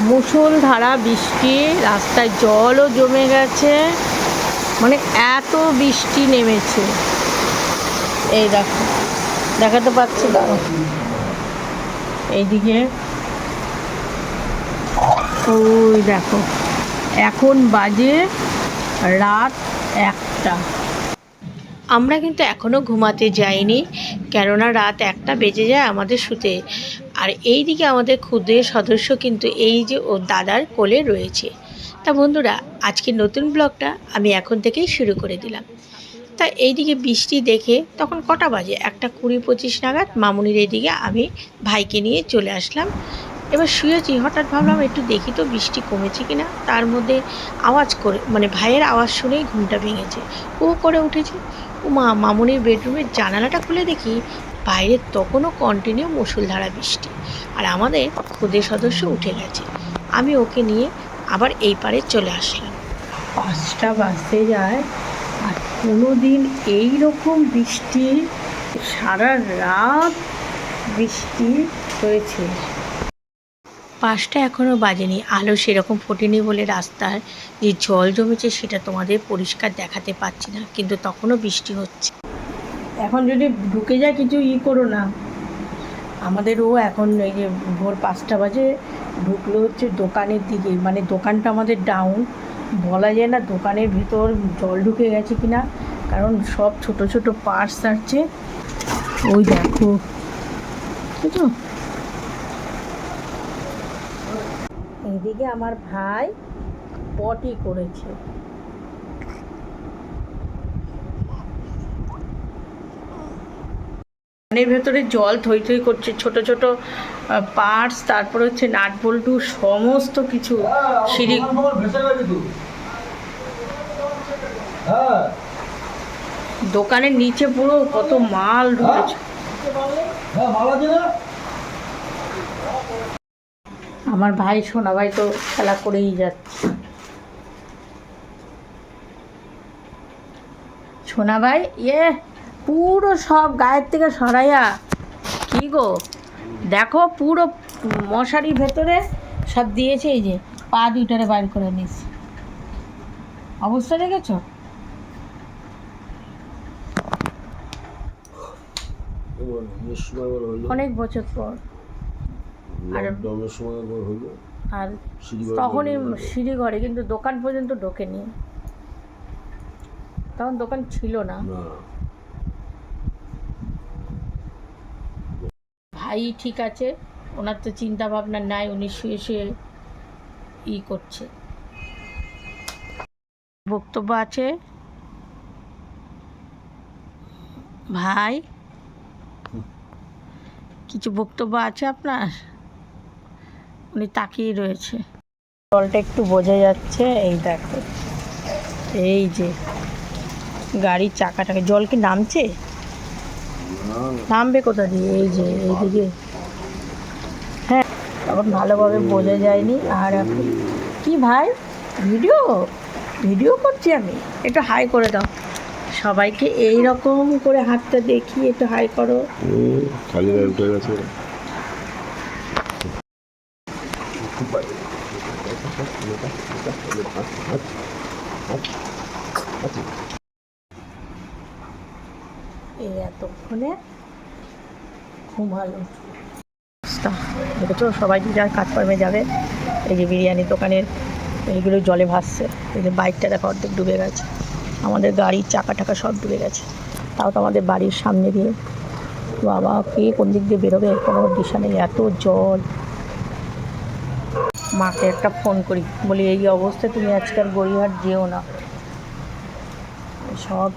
মুষলধারা বৃষ্টি, রাস্তায় জলও জমে গেছে। মানে এত বৃষ্টি নেমেছে। এই দেখো, দেখাতে পাচ্ছি দাঁড়ো এইদিকে। ওই দেখো, এখন বাজে রাত একটা। আমরা কিন্তু এখনও ঘুমাতে যাইনি, কেননা রাত একটা বেজে যায় আমাদের শুতে। আর এই দিকে আমাদের ক্ষুদ্রের সদস্য কিন্তু এই যে ও দাদার কোলে রয়েছে। তা বন্ধুরা আজকে নতুন ব্লগটা আমি এখন থেকেই শুরু করে দিলাম। তা এইদিকে বৃষ্টি দেখে তখন কটা বাজে? একটা কুড়ি পঁচিশ নাগাদ মামুনির এইদিকে আমি ভাইকে নিয়ে চলে আসলাম। এবার শুয়েছি, হঠাৎ ভাবলাম একটু দেখি তো বৃষ্টি কমেছে কিনা। তার মধ্যে আওয়াজ করে মানে ভাইয়ের আওয়াজ শুনেই ঘুমটা ভেঙেছে। ও করে উঠেছে। ও মা মামুনির বেডরুমের জানালাটা খুলে দেখি বাইরে তখনও কন্টিনিউ মুসুলধারা বৃষ্টি। আর আমাদের খুদে সদস্য উঠে গেছে। আমি ওকে নিয়ে আবার এই পারে চলে আসলাম। পাঁচটা বাজতে যায় আর কোনো দিন এই রকম বৃষ্টি, সারা রাত বৃষ্টি হয়েছে। পাঁচটা এখনও বাজেনি। আলো সেরকম ফোটেনি বলে রাস্তার যে জল জমেছে সেটা তোমাদের পরিষ্কার দেখাতে পাচ্ছি না, কিন্তু তখনও বৃষ্টি হচ্ছে। এখন যদি ঢুকে যায় কিছু ই করো না। আমাদেরও এখন এই যে ভোর পাঁচটা বাজে ঢুকলো হচ্ছে দোকানের দিকে। মানে দোকানটা আমাদের ডাউন বলা যায় না দোকানের ভিতর জল ঢুকে গেছে কিনা। কারণ সব ছোট ছোট পার্স আসছে। ওই দেখো। বুঝছ এইদিকে আমার ভাই পটি করেছে। কানের ভেতরে জল থই থই করছে ছোট ছোট পার্টস তারপর হচ্ছে নাট বল্টু সমস্ত কিছু সিঁড়ি হ্যাঁ। দোকানের নিচে পুরো কত মাল ঢুকেছে। হ্যাঁ আছে না? আমার ভাই সোনা ভাই তো খেলা করেই যাচ্ছে। সোনা ভাই ইয়ে পুরো সব গায়ের থেকে সরাইয়া। কি গো? দেখো পুরো মশারির ভেতরে সব দিয়েছে এই যে পা দুইটারে বাইর করে নিস অবস্থা দেখেছ? অনেক বছর পর। আর- সিঁড়িঘরে তখনই বন্ধ হয়ে গেল। সিঁড়ি ঘরে কিন্তু দোকান পর্যন্ত ঢোকেনি। তখন দোকান ছিল না। ভাই ঠিক আছে, ওনার তো চিন্তা ভাবনা নাই, উনি শুয়ে শুয়ে ই করছে। বক্তব্য আছে? ভাই? কিছু বক্তব্য আছে আপনার? উনি তাকিয়ে রয়েছে। জলটা একটু বোঝা যাচ্ছে, এই দেখো। এই যে, গাড়ির চাকাটাকে, জল কি নামছে? নামবে কোথা দিয়ে? এই যে এইদিকে হ্যাঁ তখন ভালোভাবে বোঝা যায়নি। আর এখন কি ভাই? ভিডিও? ভিডিও করছি আমি। একটু হাই করে দাও। সবাইকে এই রকম করে হাতটা দেখি একটু হাই করো। খালি উঠে গেছে এই এতক্ষণে ঘুমালো তা, দেখেছ? সবাই যে যার কাজকর্মে যাবে এই যে বিরিয়ানি দোকানের এইগুলো জলে ভাসছে। এই যে বাইকটা দেখো অর্ধেক ডুবে গেছে। আমাদের গাড়ির চাকা টাকা সব ডুবে গেছে। তাও তো আমাদের বাড়ির সামনে দিয়ে। বাবা কে কোন দিক দিয়ে বেরোবে? কোনো দিশা নেই এত জল। মাকে একটা ফোন করি। বলি এই অবস্থায় তুমি আজকাল গড়িয়াহাট যেও না। সব।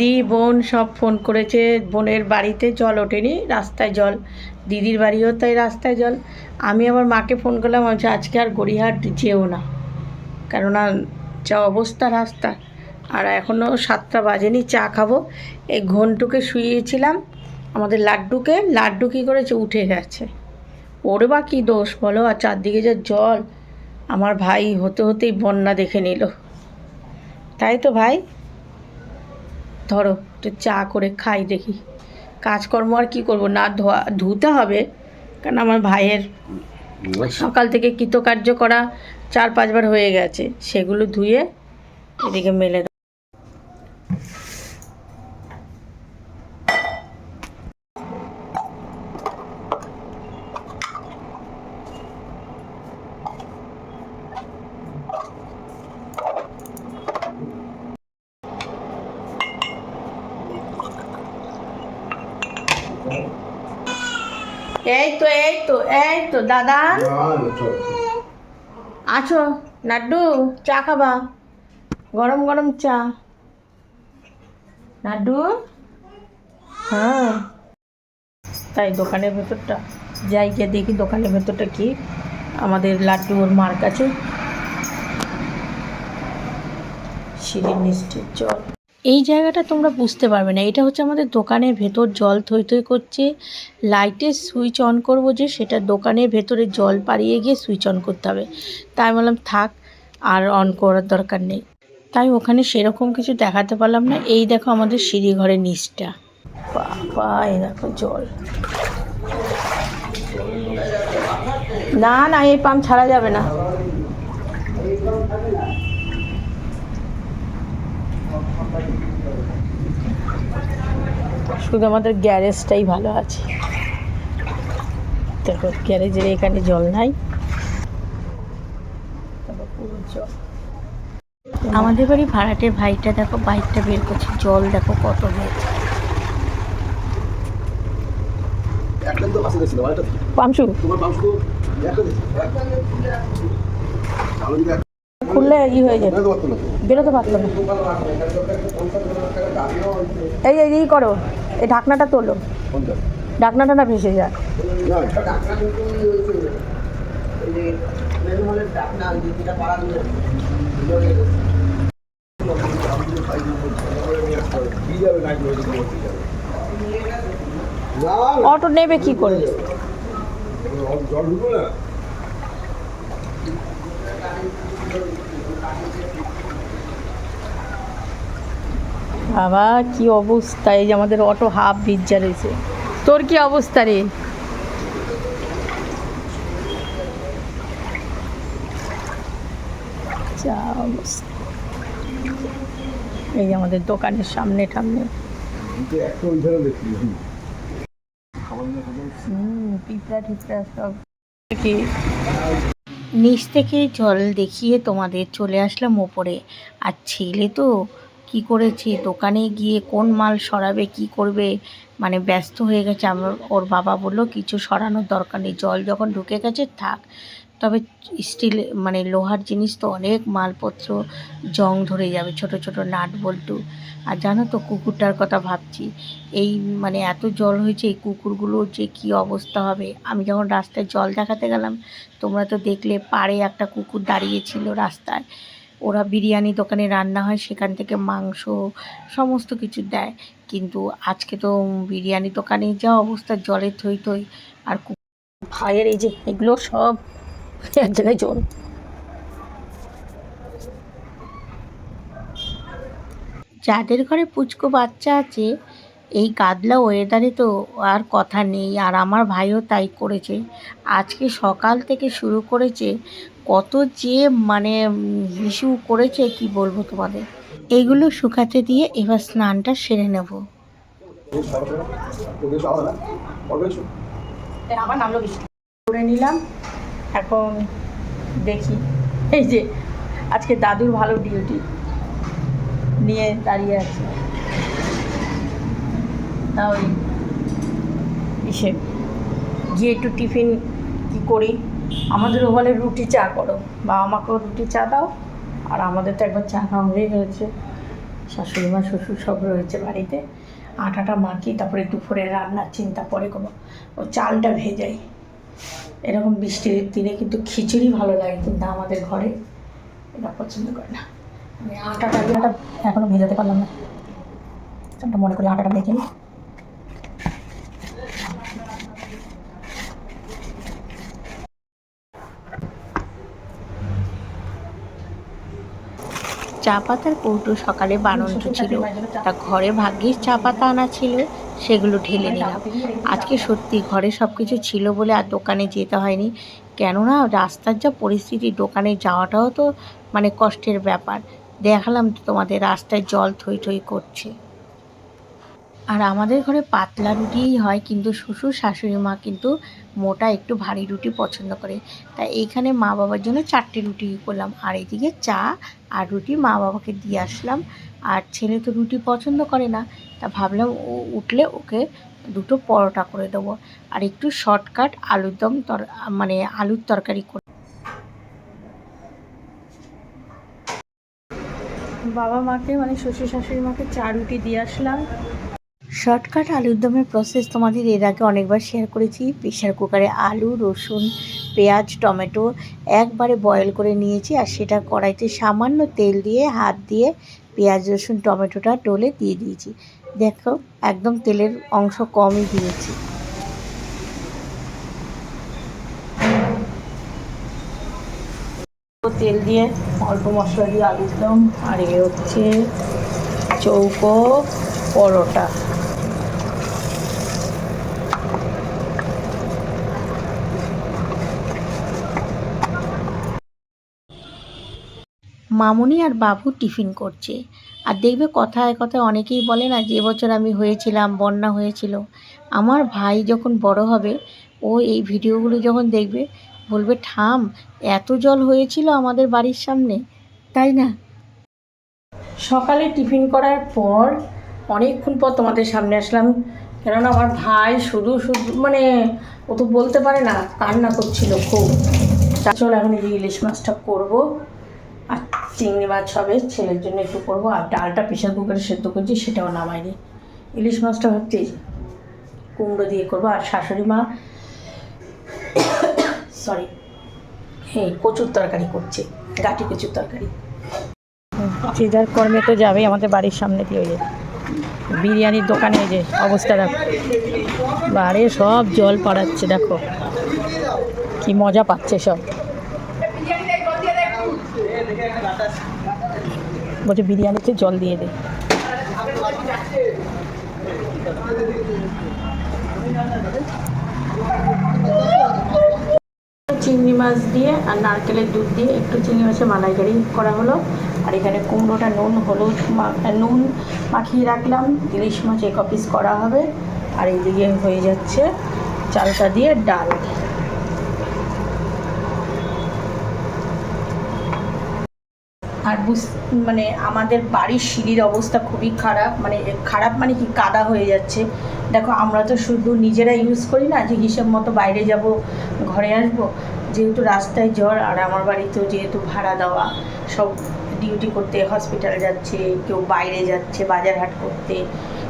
দিদি, বোন সব ফোন করেছে। বোনের বাড়িতে জল ওঠেনি, রাস্তায় জল। দিদির বাড়িও তাই রাস্তায় জল। আমি আমার মাকে ফোন করলাম, বলছে, আজকে আর গড়িহাট যেও না। কেননা, যা অবস্থা রাস্তা। আর এখনও সাতটা বাজেনি, চা খাব। এই ঘন্টুকে শুয়েছিলাম, আমাদের লাড্ডুকে। লাড্ডু কী করেছে? উঠে গেছে। ওর বা কী দোষ বলো? আর চারদিকে যা জল, আমার ভাই হতে হতেই বন্যা দেখে নিল। তাই তো ভাই? ধরো একটু চা করে খাই দেখি। কাজকর্ম আর কি করব? না ধোয়া ধুতে হবে। কারণ আমার ভাইয়ের সকাল থেকে কৃতকার্য করা চার পাঁচবার হয়ে গেছে। সেগুলো ধুয়ে এদিকে মেলে এই তো এই তো এই তো দাদা। আছো, নাড্ডু, চা খাবা? গরম গরম চা। নাড্ডু? হ্যাঁ। তাই দোকানের ভেতরটা। যাই গিয়ে দেখি দোকানের ভেতরটা কি। আমাদের লাড্ডু ওর মার কাছে। সিঁড়ির নিচে জল এই জায়গাটা তোমরা বুঝতে পারবে না। এটা হচ্ছে আমাদের দোকানের ভেতর জল থই থই করছে। লাইটের সুইচ অন করব যে সেটা দোকানের ভেতরে জল পাড়িয়ে গিয়ে সুইচ অন করতে হবে। তাই বললাম, থাক, আর অন করার দরকার নেই। তাই ওখানে সেরকম কিছু দেখাতে পারলাম না। এই দেখো আমাদের সিঁড়ি ঘরের নিচটা। বাবা, এই দেখো জল। না না, এই পাম্প ছাড়া যাবে না। শুধু আমাদের গ্যারেজটাই ভালো আছে। দেখো গ্যারেজের এখানে জল নাই। তারপর পুরো জল। আমাদের বাড়ি ভাড়াটের ভাইটা দেখো বাইকটা বের করছে। জল দেখো কত হয়েছে। খুললে ই হয়ে যাবে। বেরোতে পারতো না এই করো। এই ঢাকনাটা তোলো। ঢাকনাটা না ভেসে যায় অটো নেবে কি করে? জল না? বাবা, কি অবস্থা? এই যে আমাদের অটো হাফ বিজ্জা রয়েছে। তোর কি অবস্থা রে? অবস্থা। এই যে আমাদের দোকানের সামনে টামনে নিচ থেকে জল দেখিয়ে তোমাদের চলে আসলাম ওপরে। আর ছেলে তো কি করেছে? দোকানে গিয়ে কোন মাল সরাবে, কি করবে? মানে ব্যস্ত হয়ে গেছে। আমার, ওর বাবা বলল, কিছু সরানোর দরকার নেই। জল যখন ঢুকে গেছে, থাক। তবে স্টিল মানে লোহার জিনিস তো অনেক মালপত্র জং ধরে যাবে, ছোট ছোট নাট বল্টু। আর জানো তো, কুকুরটার কথা ভাবছি। এই মানে এত জল হয়েছে, এই কুকুরগুলোর যে কি অবস্থা হবে? আমি যখন রাস্তায় জল দেখাতে গেলাম, তোমরা তো দেখলে পাড়ে একটা কুকুর দাঁড়িয়েছিল রাস্তায়। ওরা বিরিয়ানি দোকানে রান্না হয়, সেখান থেকে মাংস সমস্ত কিছু দেয়। কিন্তু আজকে তো বিরিয়ানি দোকানে যা অবস্থা, জলে থই থই। আর ভাইয়ের এই যে এগুলো সব এক জায়গায় জল। যাদের ঘরে পুচকো বাচ্চা আছে, এই গাদলা ওয়েদারে তো আর কথা নেই। আর আমার ভাইও তাই করেছে। আজকে সকাল থেকে শুরু করেছে কত যে মানে ইস্যু করেছে, কি বলব তোমাদের? এগুলো শুকাতে দিয়ে এবার স্নানটা সেরে নেব। আবার করে নিলাম, এখন দেখি। এই যে, আজকে দাদুর ভালো ডিউটি নিয়ে দাঁড়িয়ে আছে। তা ওই ইসে গিয়ে একটু টিফিন কি করি? আমাদেরও বলে রুটি চা করো, বা আমাকেও রুটি চা দাও। আর আমাদের তো একবার চা খাওয়া হয়ে গেছে শাশুড়ি মা, শ্বশুর সব রয়েছে বাড়িতে। আটাটা মাখি তারপরে দুপুরে রান্নার চিন্তা পরে কোনো ও চালটা ভেজাই। এরকম বৃষ্টির দিনে কিন্তু খিচুড়ি ভালো লাগে কিন্তু আমাদের ঘরে। এটা পছন্দ করে না। আমি আটাটা এখনও ভেজাতে পারলাম না। মনে করি আটাটা ভেজে নিই। চা পাতার কৌটো সকালে বানানো ছিল। তা ঘরে ভাগ্যিস চা পাতা আনা ছিল সেগুলো ঢেলে নিলাম। আজকে সত্যি ঘরে সব কিছু ছিল বলে আর দোকানে যেতে হয়নি। কেননা রাস্তার যা পরিস্থিতি দোকানে যাওয়াটাও তো মানে কষ্টের ব্যাপার। দেখালাম তো তোমাদের রাস্তায় জল থই থই করছে। আর আমাদের ঘরে পাতলা রুটিই হয়, কিন্তু শ্বশুর শাশুড়ি মা কিন্তু মোটা একটু ভারী রুটি পছন্দ করে। তাই এইখানে মা বাবার জন্য চারটে রুটি করলাম। আর এদিকে চা আর রুটি মা বাবাকে দিয়ে আসলাম। আর ছেলে তো রুটি পছন্দ করে না, তা ভাবলাম ও উঠলে ওকে দুটো পরোটা করে দেবো। আর একটু শর্টকাট আলুর দম তর মানে আলুর তরকারি করে বাবা মাকে মানে শ্বশুর শাশুড়ি মাকে চা রুটি দিয়ে আসলাম। শর্টকাট আলুর দমের প্রসেস তোমাদের এর আগে অনেকবার শেয়ার করেছি। প্রেশার কুকারে আলু, রসুন, পেঁয়াজ, টমেটো একবারে বয়েল করে নিয়েছি আর সেটা কড়াইতে সামান্য তেল দিয়ে, হাত দিয়ে পেঁয়াজ, রসুন, টমেটোটা ডলে দিয়ে দিয়েছি। দেখো, একদম তেলের অংশ কমই দিয়েছি। তেল দিয়ে অল্প মশলা দিয়ে আলুর দম, আর এ হচ্ছে চৌকো, পরোটা। মামুনি আর বাবু টিফিন করছে। আর দেখবে কথায় কথায় অনেকেই বলে না, যে বছর আমি হয়েছিলাম, বন্যা হয়েছিল। আমার ভাই যখন বড় হবে, ও এই ভিডিওগুলো যখন দেখবে, বলবে ঠাম এত জল হয়েছিল আমাদের বাড়ির সামনে। তাই না? সকালে টিফিন করার পর অনেকক্ষণ পর তোমাদের সামনে আসলাম। কেননা আমার ভাই শুধু শুধু মানে ও তো বলতে পারে না, কান্না করছিল খুব। চল, এখন ইলিশ মাছটা করব। আর চিংড়ি মাছ হবে, ছেলের জন্য একটু করব। আর ডালটা প্রেশার কুকারে সেদ্ধ করছি, সেটাও নামাইনি ইলিশ মাছটা ভাবছি কুমড়ো দিয়ে করব। আর শাশুড়ি মা সরি হ্যাঁ কচুর তরকারি করছে, গাটি কচুর তরকারি। যে যার কর্মে তো যাবে আমাদের বাড়ির সামনে দিয়ে যে বিরিয়ানির দোকানে যে অবস্থা দেখো। বাড়ি সব জল পাড়াচ্ছে, দেখো। কি মজা পাচ্ছে সব। বলছে বিরিয়ানিতে জল দিয়ে দে। চিংড়ি মাছ দিয়ে আর নারকেলের দুধ দিয়ে একটু চিংড়ি মাছের মালাইকারি করা হলো। আর এখানে কুমড়োটা নুন, হলুদ নুন মাখিয়ে রাখলাম। ইলিশ মাছ এক পিস করা হবে। আর এইদিকে হয়ে যাচ্ছে চালটা দিয়ে ডাল। আর বুঝ মানে আমাদের বাড়ির সিঁড়ির অবস্থা খুবই খারাপ মানে খারাপ মানে কি কাদা হয়ে যাচ্ছে। দেখো, আমরা তো শুধু নিজেরা ইউজ করি না, যে হিসেব মতো বাইরে যাব, ঘরে আসব, যেহেতু রাস্তায় জ্বর আর আমার বাড়িতেও যেহেতু ভাড়া দেওয়া, সব ডিউটি করতে হসপিটাল যাচ্ছে, কেউ বাইরে যাচ্ছে বাজার হাট করতে,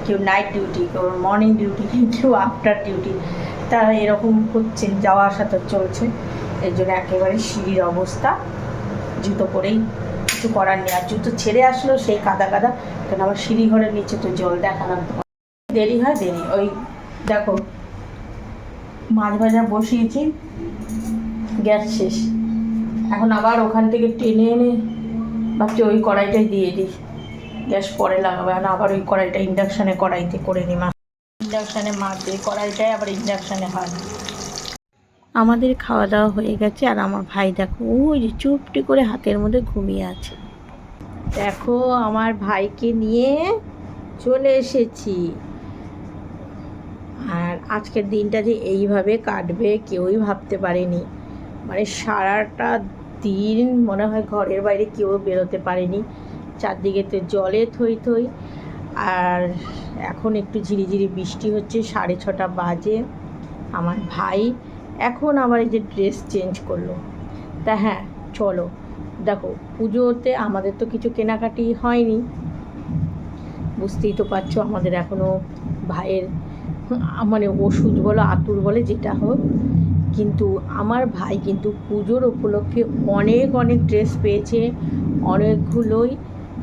কেউ নাইট ডিউটি কেউ মর্নিং ডিউটি কেউ আফটার ডিউটি তা এরকম হচ্ছে যাওয়া আসা তো চলছে। এর জন্য একেবারে সিঁড়ির অবস্থা, জুতো পরেই কিছু করার নেই। আর জুতো ছেড়ে আসলো, সেই কাদা কাদা। কারণ আমার সিঁড়ি ঘরের নিচে তো জল দেখালাম। দেরি হয়, দেরি। ওই দেখো, মাছ ভাজা বসিয়েছি, গ্যাস শেষ। এখন আবার ওখান থেকে টেনে এনে ভাবছি ওই কড়াইটাই দিয়ে দিই। গ্যাস পরে লাগাবো। এখন আবার ওই কড়াইটা ইন্ডাকশানে কড়াইতে করে নিই। মাছ ইন্ডাকশানে মাছ দিই কড়াইটাই আবার ইন্ডাকশানে হয়। আমাদের খাওয়া দাওয়া হয়ে গেছে আর আমার ভাই দেখো, ওই যে চুপটি করে হাতের মধ্যে ঘুমিয়ে আছে। দেখো, আমার ভাইকে নিয়ে চলে এসেছি। আর আজকের দিনটা যে এইভাবে কাটবে কেউই ভাবতে পারেনি। মানে সারাটা দিন মনে হয় ঘরের বাইরে কেউ বেরোতে পারেনি। চারদিকে তো জলে থই থই। আর এখন একটু ঝিরিঝিরি বৃষ্টি হচ্ছে, সাড়ে ছটা বাজে। আমার ভাই এখন আবার এই যে ড্রেস চেঞ্জ করল। তা হ্যাঁ চলো। দেখো, পুজোতে আমাদের তো কিছু কেনাকাটি হয়নি। বুঝতেই তো পারছ, আমাদের এখনও ভাইয়ের মানে ওষুধ বলো, আতুর বলে, যেটা হোক। কিন্তু আমার ভাই কিন্তু পুজোর উপলক্ষে অনেক অনেক ড্রেস পেয়েছে। অনেকগুলোই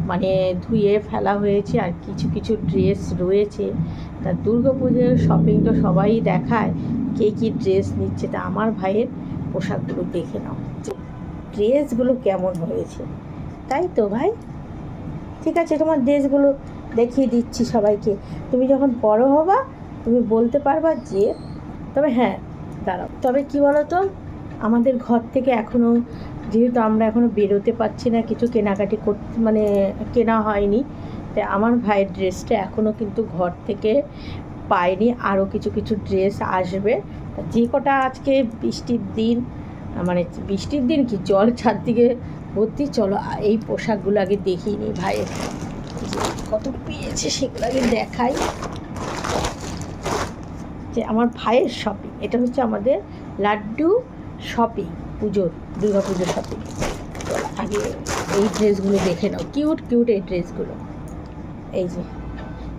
মানে ধুয়ে ফেলা হয়েছে আর কিছু কিছু ড্রেস রয়েছে। তা পুজোর শপিং তো সবাই দেখায়। কে কী ড্রেস নিচ্ছে তা আমার ভাইয়ের পোশাকগুলো দেখে নাও। ড্রেসগুলো কেমন হয়েছে। তাই তো ভাই? ঠিক আছে, তোমার ড্রেসগুলো দেখিয়ে দিচ্ছি সবাইকে। তুমি যখন বড় হবা, তুমি বলতে পারবা যে, তবে হ্যাঁ দাঁড়াও। তবে কি বলো তো আমাদের ঘর থেকে এখনও যেহেতু আমরা এখনও বেরোতে পারছি না, কিছু কেনাকাটি করতে মানে কেনা হয়নি, তাই আমার ভাইয়ের ড্রেসটা এখনও কিন্তু ঘর থেকে পাইনি আরও কিছু কিছু ড্রেস আসবে। যে কটা আজকে বৃষ্টির দিন মানে বৃষ্টির দিন কি জল চারদিকে ভর্তি? চলো এই পোশাকগুলো আগে ভাইয়ের যে কত পেয়েছে সেগুলো আগে দেখাই। যে আমার ভাইয়ের শপিং এটা হচ্ছে আমাদের লাড্ডু শপিং পুজোর, দুর্গা পুজোর শপিং আগে এই ড্রেসগুলো দেখে নাও। কিউট কিউট এই ড্রেসগুলো। এই যে।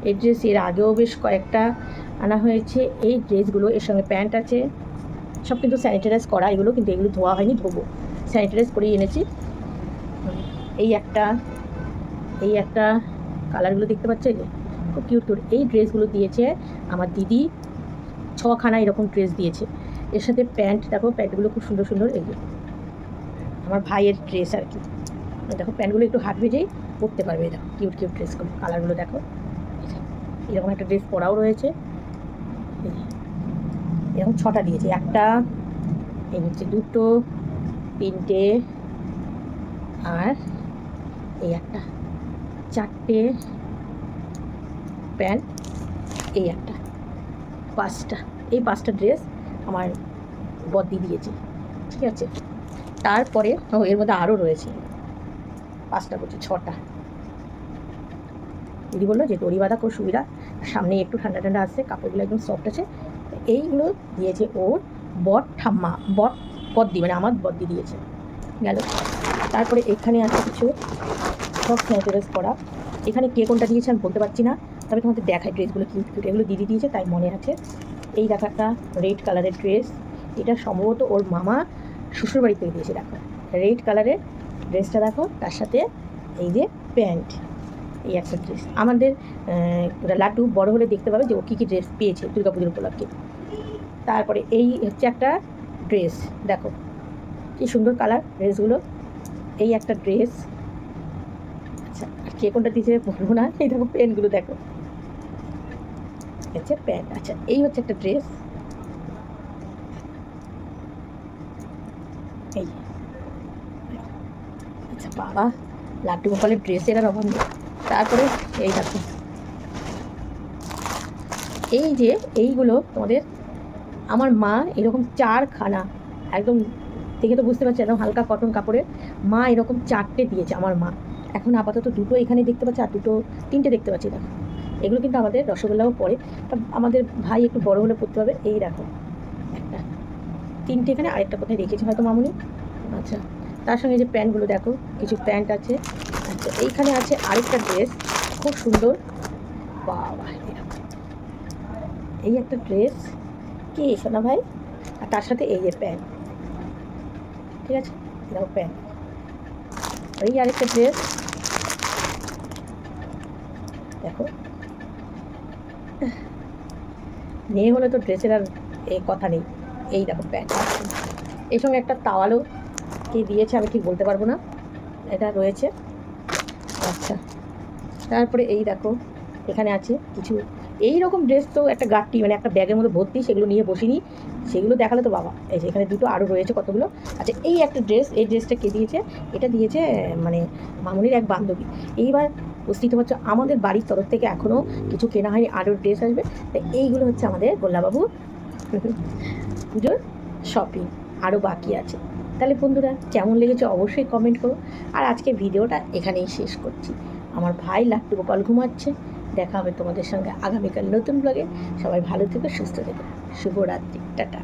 এই ড্রেস এর আগেও বেশ কয়েকটা আনা হয়েছে, এই ড্রেসগুলো, এর সঙ্গে প্যান্ট আছে, সব কিন্তু স্যানিটাইজ করা, এগুলো কিন্তু এগুলো ধোয়া হয়নি, ধোবো। স্যানিটাইজ করেই এনেছি। এই একটা এই একটা কালারগুলো দেখতে পাচ্ছ? যে, খুব কিউট কিউট। এই ড্রেসগুলো দিয়েছে আমার দিদি, ছখানা এরকম ড্রেস দিয়েছে। এর সাথে প্যান্ট, দেখো, প্যান্টগুলো খুব সুন্দর সুন্দর যে, আমার ভাইয়ের ড্রেস আর কি। দেখো, প্যান্টগুলো একটু হাত ভেজেই পরতে পারবে দেখো, কিউট কিউট ড্রেসগুলো, কালারগুলো দেখো। এরকম একটা ড্রেস পরাও রয়েছে। এরকম ছটা দিয়েছে, একটা, এই হচ্ছে দুটো, তিনটে, আর এই একটা, চারটে প্যান্ট, এই একটা, পাঁচটা, এই পাঁচটা ড্রেস আমার বদ্দি দিয়েছে, ঠিক আছে? তারপরে, ও, এর মধ্যে আরও রয়েছে, পাঁচটা করছে ছটা। দিদি বলল যে দড়ি বাঁধা খুব সুবিধা সামনে একটু ঠান্ডা ঠান্ডা আসছে কাপড়গুলো একদম সফট আছে। এইগুলো দিয়েছে ওর বট ঠাম্মা, বট বদ্দি মানে আমার বদ্দি দিয়েছে। গেল। তারপরে এখানে আছে কিছু সব স্যানিটাইজ করা। এখানে কে কোনটা দিয়েছে আমি বলতে পারছি না, তবে তোমাদের দেখায় ড্রেসগুলো কিউট কিউট এগুলো দিদি দিয়েছে, তাই মনে আছে। এই দেখো একটা রেড কালারের ড্রেস এটা সম্ভবত ওর মামা শ্বশুরবাড়ি থেকে দিয়েছে, দেখো। রেড কালারের ড্রেসটা দেখো, তার সাথে এই যে প্যান্ট। এই একটা ড্রেস আমাদের লাড্ডু বড় হলে দেখতে পাবে যে ও কী কী ড্রেস পেয়েছে দুর্গাপুজোর উপলক্ষে। তারপরে এই হচ্ছে একটা ড্রেস দেখো। কি সুন্দর কালার ড্রেসগুলো এই একটা ড্রেস আচ্ছা কে কোনটা দিয়েছে বলব না। এই দেখো প্যান্টগুলো, দেখো। হচ্ছে প্যান্ট। আচ্ছা এই হচ্ছে একটা ড্রেস এই। আচ্ছা বাবা, লাড্ডু গোপালের ড্রেসের আর অভাব নেই। তারপরে এই দেখো। এই যে এইগুলো তোমাদের, আমার মা এরকম চারখানা, একদম দেখে তো বুঝতে পারছি, একদম হালকা কটন কাপড়ের, মা এরকম চারটে দিয়েছে আমার মা। এখন আপাতত দুটো এখানে দেখতে পাচ্ছি, আর দুটো, তিনটে দেখতে পাচ্ছি দেখো। এগুলো কিন্তু আমাদের রসগোল্লাও তা আমাদের ভাই একটু বড় হলে পড়তে হবে। এই দেখো, একটা, তিনটে এখানে, আরেকটা কোথায় রেখেছি হয়তো মামুনি? আচ্ছা তার সঙ্গে যে প্যান্টগুলো দেখো, কিছু প্যান্ট আছে। আচ্ছা এইখানে আছে আরেকটা ড্রেস খুব সুন্দর। বাবা এই এই একটা ড্রেস কি সোনা ভাই? আর তার সাথে এই যে প্যান্ট ঠিক আছে? এই দেখো প্যান্ট এই আরেকটা ড্রেস দেখো। মেয়ে হলে তো ড্রেসের আর এই কথা নেই। এই দেখো প্যান্ট এর সঙ্গে একটা তাওয়ালও কি দিয়েছে আমি ঠিক বলতে পারব না। এটা রয়েছে। আচ্ছা। তারপরে এই দেখো, এখানে আছে কিছু। এই রকম ড্রেস তো একটা গাঠটি মানে একটা ব্যাগের মধ্যে ভর্তি, সেগুলো নিয়ে বসিনি। সেগুলো দেখালে তো বাবা, এই যে এখানে দুটো আরও রয়েছে কতগুলো? আচ্ছা এই একটা ড্রেস এই ড্রেসটা কে দিয়েছে? এটা দিয়েছে মানে মামুনির এক বান্ধবী। এইবার বুঝতেই তো পারছ আমাদের বাড়ির তরফ থেকে এখনও কিছু কেনা হয়নি আরও ড্রেস আসবে। তো এইগুলো হচ্ছে আমাদের গোল্লাবাবু পুজোর শপিং আরও বাকি আছে। তাহলে বন্ধুরা, কেমন লেগেছে অবশ্যই কমেন্ট করো। আর আজকে ভিডিওটা এখানেই শেষ করছি। আমার ভাই লাট্টু গোপাল ঘুমাচ্ছে। দেখা হবে তোমাদের সঙ্গে আগামীকাল নতুন ব্লগে সবাই ভালো থেকো, সুস্থ থেকো। শুভরাত্রি। টাটা।